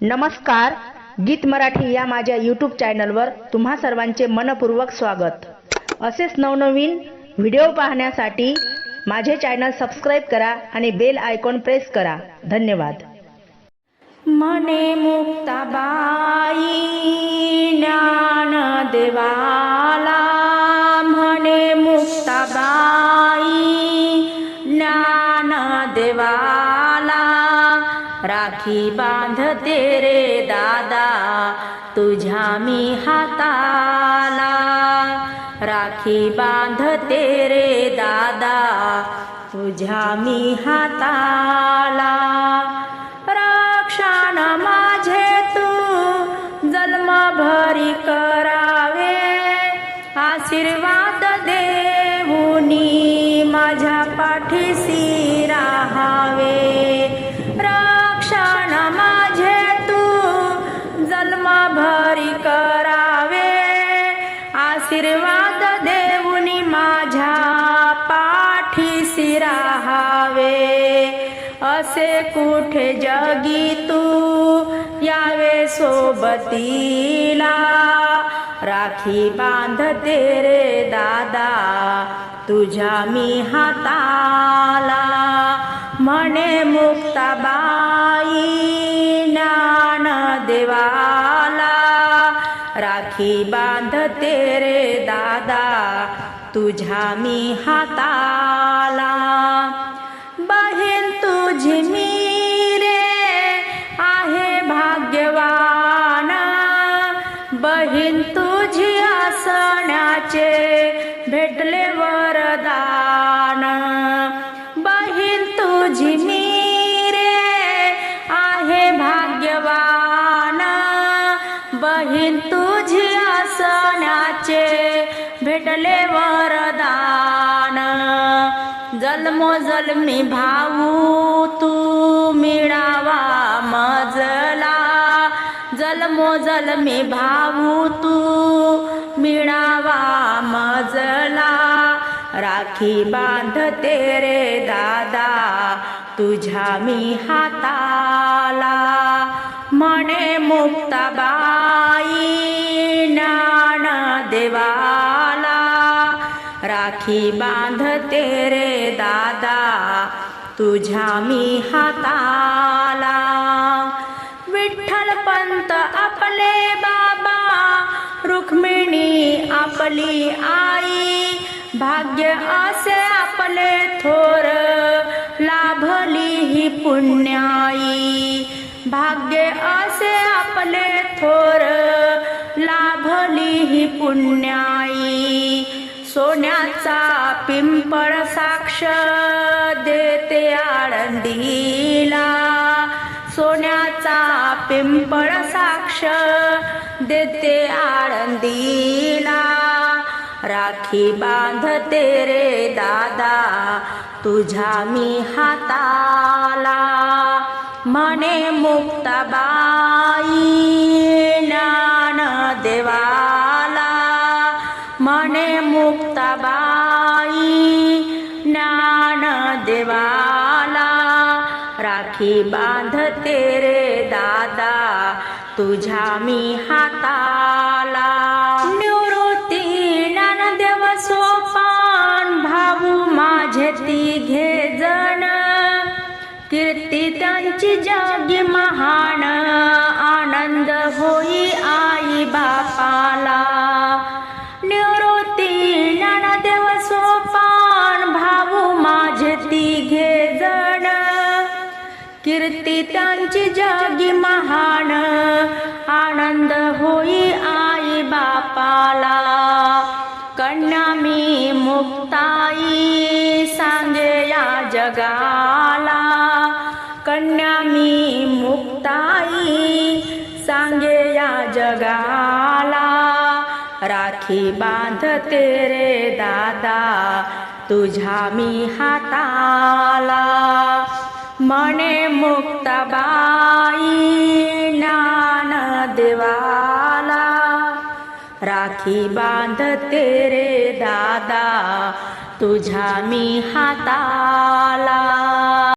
नमस्कार गीत मराठी या माझ्या यूट्यूब चॅनलवर तुम्हा सर्वांचे मनपूर्वक स्वागत. असेच नवनवीन व्हिडिओ पाहण्यासाठी माझे चॅनल सबस्क्राईब करा आणि बेल आयकॉन प्रेस करा. धन्यवाद. मने मुक्ताबाई ज्ञान देवा. राखी बांधते रे दादा तुझ्या मी हाताला. राखी बांधते रे दादा तुझ्या मी हाताला. रक्षण माझे तू जन्मभरी करावे आशीर्वाद दे आशीर्वाद देऊनी माझ्या पाठी सिराहावे असे कुठे जगी तू? यावे सोबतीला. राखी बांधते रे दादा तुझ्या मी हाताला. म्हणे मुक्ताबाई ज्ञान देवा राखी बांधते रे दादा तुझ्या मी हाताला. बहीण तुझी मी रे आहे भाग्यवान. बहीण तुझी असण्याचे बहीण तुझी असण्याचे भेटले वरदान. जन्मोजन्मी भाऊ तू मिळावा मजला. जन्मोजन्मी भाऊ तू मिळावा मजला. राखी बांधते रे दादा तुझ्या मी हाताला. म्हणे मुक्ताबाई ज्ञान देवाला राखी बांधते रे दादा तुझ्या मी हाताला. विठ्ठल पंत आपले बाबा रुक्मिणी आपली आई. भाग्य असे आपले थोर लाभली ही पुण्याई. भाग्य असे आपले थोर लाभली ही पुण्याई. सोन्याचा पिंपळ साक्ष देते आळंदीला. सोन्याचा पिंपळ साक्ष देते आळंदीला. राखी बांधते रे दादा तुझ्या मी हाताला. म्हणे मुक्ताबाई ज्ञान देवाला। म्हणे मुक्ताबाई ज्ञान देवाला। राखी बांधते रे दादा मी हाताला। निवृत्ती ज्ञानदेव सोपान त्यांची जागी महान आनंद होई आई बापाला. निवृत्ती ज्ञानदेव सोपान भाऊ माझे तिघे जण. कीर्ती त्यांची जागी महान आनंद होई आई बापाला. कन्या मी मुक्ताई सांगे या जगाला. कन्या मी मुक्ताई सांगे या जगाला. राखी बांधते रे दादा तुझ्या मी हाताला. म्हणे मुक्ताबाई ज्ञान देवाला. राखी बांधते रे दादा तुझ्या मी हाताला.